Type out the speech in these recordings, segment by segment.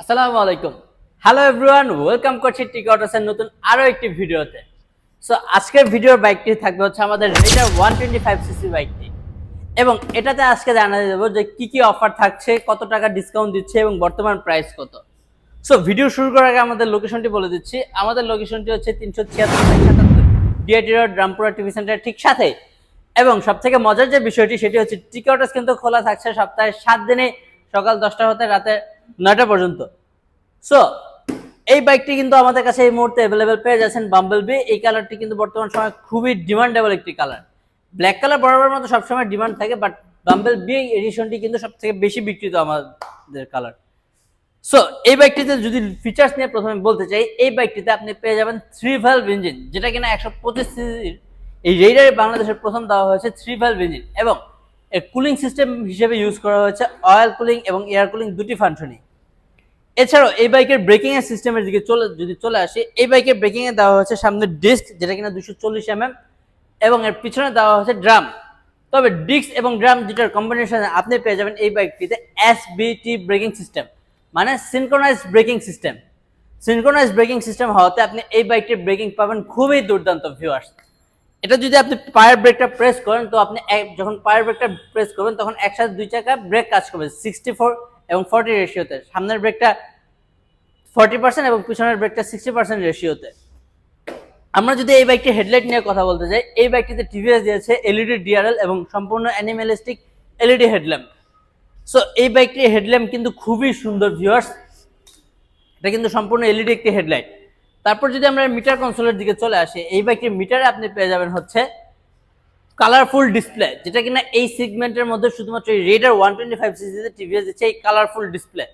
আসসালামু আলাইকুম। Hello everyone welcome করছি টিক অটোসের নতুন আরও একটি ভিডিওতে। সো আজকের ভিডিওর বাইকটি থাকবে হচ্ছে আমাদের Raider one twenty five CC বাইকটি এবং এটাতে আজকে জানিয়ে দেবো যে কি কি অফার থাকছে, কত টাকা ডিসকাউন্ট দিচ্ছে এবং বর্তমান প্রাইস কত। সো ভিডিও শুরু করার আগে আমাদের লোকেশনটি বলে দিচ্ছি। আমাদের লোকেশনটি হচ্ছে তিনশো ছিয়াত্তর সাতাত্তর DIT road Rampura TV centre ঠিক সাথে। এবং সব থেকে মজার যে বিষয়টি, সেটি হচ্ছে টিকটস কিন্তু খোলা থাকছে সপ্তাহে সাত দিনে, সকাল দশটা হতে রাতে নয়টা পর্যন্ত। সো এই বাইকটি কিন্তু আমাদের কাছে এই মুহূর্তে অ্যাভেলেবেল পেয়ে যাচ্ছেন বাম্বল বি এই কালারটি কিন্তু বর্তমান সময় খুবই ডিমান্ডেবল একটি কালার ব্ল্যাক কালার বরাবর মতো সবসময় ডিমান্ড থাকে বাট বাম্বল বি এডিশনটি কিন্তু সব থেকে বেশি বিক্রিত আমাদের কালার সো এই বাইকটিতে যদি ফিচার্স নিয়ে প্রথমে বলতে চাই, এই বাইকটিতে আপনি পেয়ে যাবেন থ্রি ভ্যালভ ইঞ্জিন যেটা কিনা একশো পঁচিশ সিসির। এই রেডারে বাংলাদেশের প্রথম দেওয়া হয়েছে থ্রি ভ্যালভ ইঞ্জিন এবং এর কুলিং সিস্টেম হিসেবে ইউজ করা হয়েছে অয়েল কুলিং এবং এয়ার কুলিং দুটি ফাংশনই। এছাড়াও এই বাইকের ব্রেকিং এর সিস্টেমের দিকে চলে, যদি চলে আসি, এই বাইকের ব্রেকিং এ দেওয়া হয়েছে সামনে ডিস্ক যেটা কিনা দুশো চল্লিশ এমএম এবং এর পিছনে দেওয়া হয়েছে ড্রাম তবে ডিস্ক এবং ড্রাম যেটার কম্বিনেশনে আপনি পেয়ে যাবেন এই বাইকটিতে এসবিটি ব্রেকিং সিস্টেম মানে synchronise braking system synchronise braking system হওয়াতে আপনি এই বাইকটির ব্রেকিং পাবেন খুবই দুর্দান্ত ভিউয়ার্স এটা যদি আপনি পায়ের ব্রেকটা প্রেস করেন, তো আপনি যখন পায়ের ব্রেকটা প্রেস করবেন, তখন একসাথে দুই চাকা ব্রেক কাজ করবে সিক্সটি ফোর এবং ফর্টি রেশিওতে সামনের ব্রেকটা ফর্টি পার্সেন্ট এবং পিছনের ব্রেকটা সিক্সটি পার্সেন্ট রেশিওতে আমরা যদি এই বাইকটি হেডলাইট নিয়ে কথা বলতে চাই এই বাইকটিতে টিভিএস দিয়েছে এলইডি ডিআরএল এবং সম্পূর্ণ অ্যানিমেলিস্টিক এলইডি হেডল্যাম্প সো এই বাইকটির হেডল্যাম্প কিন্তু খুবই সুন্দর ভিউয়ার্স এটা কিন্তু সম্পূর্ণ এলইডি একটি হেডলাইট তারপর যদি আমরা মিটার কনসোলের দিকে চলে আসি, এই বাইকের মিটারে আপনি পেয়ে যাবেন হচ্ছে কালারফুল ডিসপ্লে যেটা কিনা এই সেগমেন্টের মধ্যে শুধুমাত্র এই রেডার ওয়ান টোয়েন্টি ফাইভ সিসিতে টিভিএস দিচ্ছে এই কালারফুল ডিসপ্লে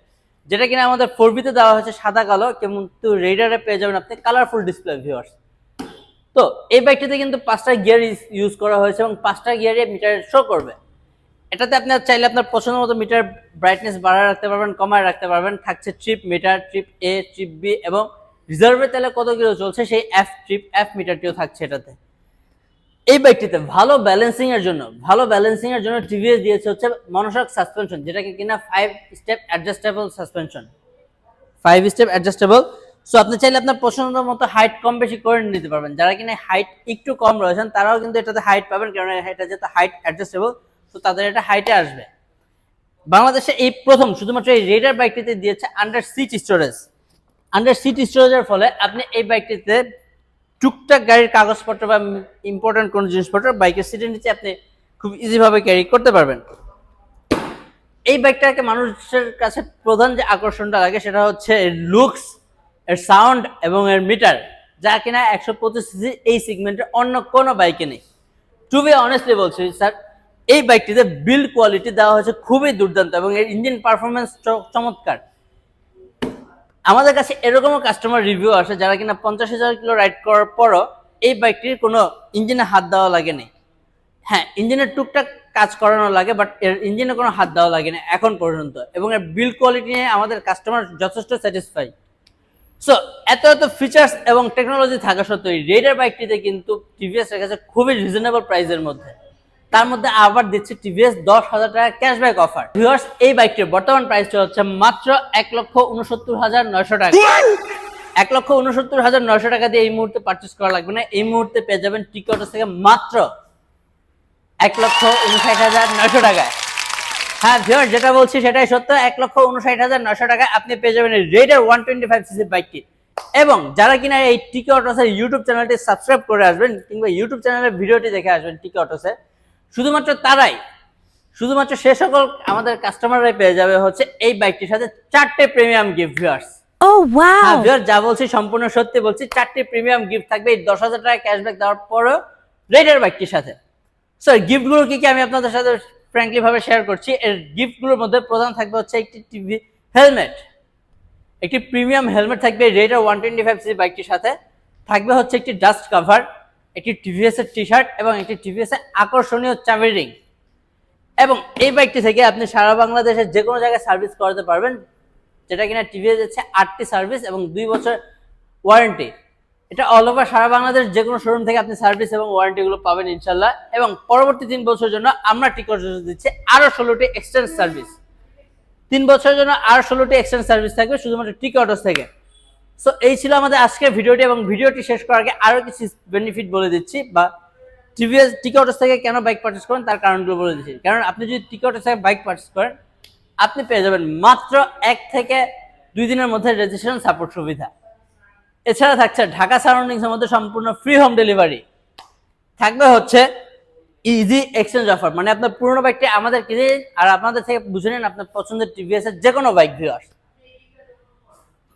যেটা কিনা আমাদের ফোর বিতে দেওয়া হয়েছে সাদা কালো, কিন্তু রেডারে পেয়ে যাবেন আপনি কালারফুল ডিসপ্লে ভিউয়ার্স তো এই বাইকটিতে কিন্তু পাঁচটা গিয়ার ইউজ করা হয়েছে এবং পাঁচটা গিয়ারে মিটার শো করবে। এটাতে আপনার চাইলে আপনার পছন্দ মতো মিটার ব্রাইটনেস বাড়ায় রাখতে পারবেন, কমায় রাখতে পারবেন, থাকছে trip meter trip A trip B এবং রিজার্ভে তেলে কত কিলো চলছে? সেই এফ ট্রিপ এফ মিটারটিও থাকছে এটাতে। এই বাইকটিতে ভালো ব্যালেন্সিং এর জন্য, ভালো ব্যালেন্সিং এর জন্য টিভিএস দিয়েছে হচ্ছে মনোশক সাসপেনশন যেটাকে কিনা five step adjustable suspension five step adjustable so আপনি চাইলে আপনার পছন্দ মতো হাইট কম বেশি করে নিতে পারবেন। যারা কিনা হাইট একটু কম রয়েছেন, তারাও কিন্তু এটাতে হাইট পাবেন কারণ এটা যেহেতু হাইট অ্যাডজাস্টেবল তো তাদের এটা হাইটে আসবে। বাংলাদেশে এই প্রথম, শুধুমাত্র এই রেডার বাইকটিতে দিয়েছে under seat storage under seat স্টোরেজের ফলে আপনি এই বাইকটিতে টুকটাক গাড়ির কাগজপত্র বা ইম্পর্টেন্ট কোনো জিনিসপত্র বাইকের সিটের নিচে আপনি খুব ইজিভাবে ক্যারি করতে পারবেন। এই বাইকটাকে মানুষের কাছে প্রধান যে আকর্ষণটা লাগে সেটা হচ্ছে এর লুকস এর সাউন্ড এবং এর মিটার যা কিনা একশো পঁচিশ সিসি এই সিগমেন্টের অন্য কোনো বাইকে নেই। টু বি অনেস্টলি বলছি স্যার এই বাইকটিতে বিল্ড কোয়ালিটি দেওয়া হয়েছে খুবই দুর্দান্ত এবং এর ইঞ্জিন পারফরমেন্স চমৎকার। আমাদের কাছে এরকমও কাস্টমার রিভিউ আসে যারা কিনা পঞ্চাশ হাজার কিলো রাইড করার পরও এই বাইকটির কোনো ইঞ্জিনে হাত দেওয়া লাগেনি হ্যাঁ ইঞ্জিনের টুকটাক কাজ করানো লাগে বাট এর ইঞ্জিনে কোনো হাত দেওয়া লাগে না এখন পর্যন্ত এবং এর বিল্ড কোয়ালিটি নিয়ে আমাদের কাস্টমার যথেষ্ট স্যাটিসফাই সো এত এত ফিচার্স এবং টেকনোলজি থাকা সত্ত্বেও রেডার বাইকটিতে কিন্তু টিভিএস রেখেছে খুবই রিজনেবল প্রাইসের মধ্যে। তার মধ্যে আবার দিচ্ছে টিভিএস দশ হাজার টাকা ক্যাশব্যাক অফার ভিউয়ার্স এই বাইকটির বর্তমান প্রাইসটা হচ্ছে মাত্র এক লক্ষ উনসত্তর হাজার নয়শো টাকা। এক লক্ষ উনসত্তর হাজার নয়শো টাকা দিয়ে এই মুহূর্তে পারচেস করা লাগবে না। এই মুহূর্তে পেয়ে যাবেন টিকটস থেকে মাত্র এক লক্ষ উনষাট হাজার নয়শো টাকায় হ্যাঁ ভিওর যেটা বলছি সেটাই সত্য। এক লক্ষ উনষাট হাজার নয়শো টাকায় আপনি পেয়ে যাবেন Raider one twenty five CC বাইকটি। এবং যারা কিনা এই টিকি অটোসের ইউটিউব চ্যানেলটি সাবস্ক্রাইব করে আসবেন কিংবা ইউটিউব চ্যানেলের ভিডিওটি দেখে আসবেন টিকি অটোসে শুধুমাত্র তারাই শুধুমাত্র সে সকল আমাদের কাস্টমাররাই পেয়ে যাবে হচ্ছে এই বাইকটির সাথে চারটে প্রিমিয়াম গিফট ভিউয়ার্স ভিউয়ার যা বলছি সম্পূর্ণ সত্যি বলছি চারটি প্রিমিয়াম গিফট থাকবে এই দশ হাজার টাকা ক্যাশব্যাক দেওয়ার পরেও রেডার বাইকটির সাথে। স্যার গিফটগুলো কি কি আমি আপনাদের সাথে ফ্র্যাঙ্কলি ভাবে শেয়ার করছি? এর গিফটগুলোর মধ্যে প্রধান থাকবে হচ্ছে একটি টিভি হেলমেট একটি প্রিমিয়াম হেলমেট থাকবে Raider one twenty five C বাইকটির সাথে। থাকবে হচ্ছে একটি ডাস্ট কভার একটি টিভিএস এর টি শার্ট এবং একটি টিভিএস এর আকর্ষণীয় চাবি রিং এবং এই বাইকটি থেকে আপনি সারা বাংলাদেশের যে কোনো জায়গায় সার্ভিস করাতে পারবেন, যেটা কিনা টিভিএস যাচ্ছে আটটি সার্ভিস এবং দুই বছর ওয়ারেন্টি এটা অল ওভার সারা বাংলাদেশ যে কোনো শোরুম থেকে আপনি সার্ভিস এবং ওয়ারেন্টি গুলো পাবেন ইনশাল্লাহ। এবং পরবর্তী তিন বছরের জন্য আমরা টিকট দিচ্ছি আরও ষোলোটি এক্সচেঞ্জ সার্ভিস তিন বছরের জন্য আর ষোলোটি এক্সচেঞ্জ সার্ভিস থাকবে, শুধুমাত্র টিকি থেকে। সো এই ছিল আমাদের আজকের ভিডিওটি এবং ভিডিওটি শেষ করার আগে আরও কিছু বেনিফিট বলে দিচ্ছি বা টিভিএস টিকি অটোস থেকে কেন বাইক পারচেস করেন তার কারণগুলো বলে দিচ্ছি। কারণ আপনি যদি টিকি অটোস থেকে বাইক পারচেস করেন, আপনি পেয়ে যাবেন মাত্র এক থেকে দুই দিনের মধ্যে রেজিস্ট্রেশন সাপোর্ট সুবিধা। এছাড়া থাকছে ঢাকা সারাউন্ডিংসের মধ্যে সম্পূর্ণ ফ্রি হোম ডেলিভারি থাকবে হচ্ছে ইজি এক্সচেঞ্জ অফার মানে আপনার পুরোনো বাইকটি আমাদের কিনে আর আপনাদের থেকে বুঝে নিন আপনার পছন্দের টিভিএস এর যে কোনো বাইক ভিউয়ার্স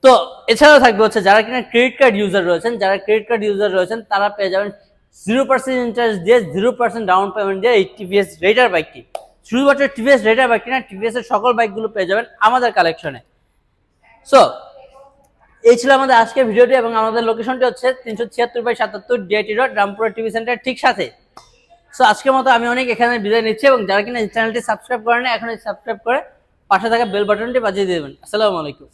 তো এছাড়াও থাকবে হচ্ছে যারা কিনা ক্রেডিট কার্ড ইউজার রয়েছেন, যারা ক্রেডিট কার্ড ইউজার রয়েছেন, তারা পেয়ে যাবেন জিরো পার্সেন্ট ইন্টারেস্ট দিয়ে জিরো পার্সেন্ট ডাউন পেমেন্ট দিয়ে এই টিভিএস রেটার বাইকটি শুধুমাত্র টিভিএস রেটার বাইকটি না টিভিএস এর সকল বাইকগুলো পেয়ে যাবেন আমাদের কালেকশনে সো এই ছিল আমাদের আজকের ভিডিওটি এবং আমাদের লোকেশনটি হচ্ছে তিনশো ছিয়াত্তর বাই সাতাত্তর DIT road Rampura TV centre ঠিক সাথে। সো আজকের মতো আমি অনেক এখানে বিদায় নিচ্ছি এবং যারা কিনা চ্যানেলটি সাবস্ক্রাইব করেন এখন সাবস্ক্রাইব করে পাশে থাকা বেল বাটনটি বাজিয়ে দেবেন। আসসালামু আলাইকুম।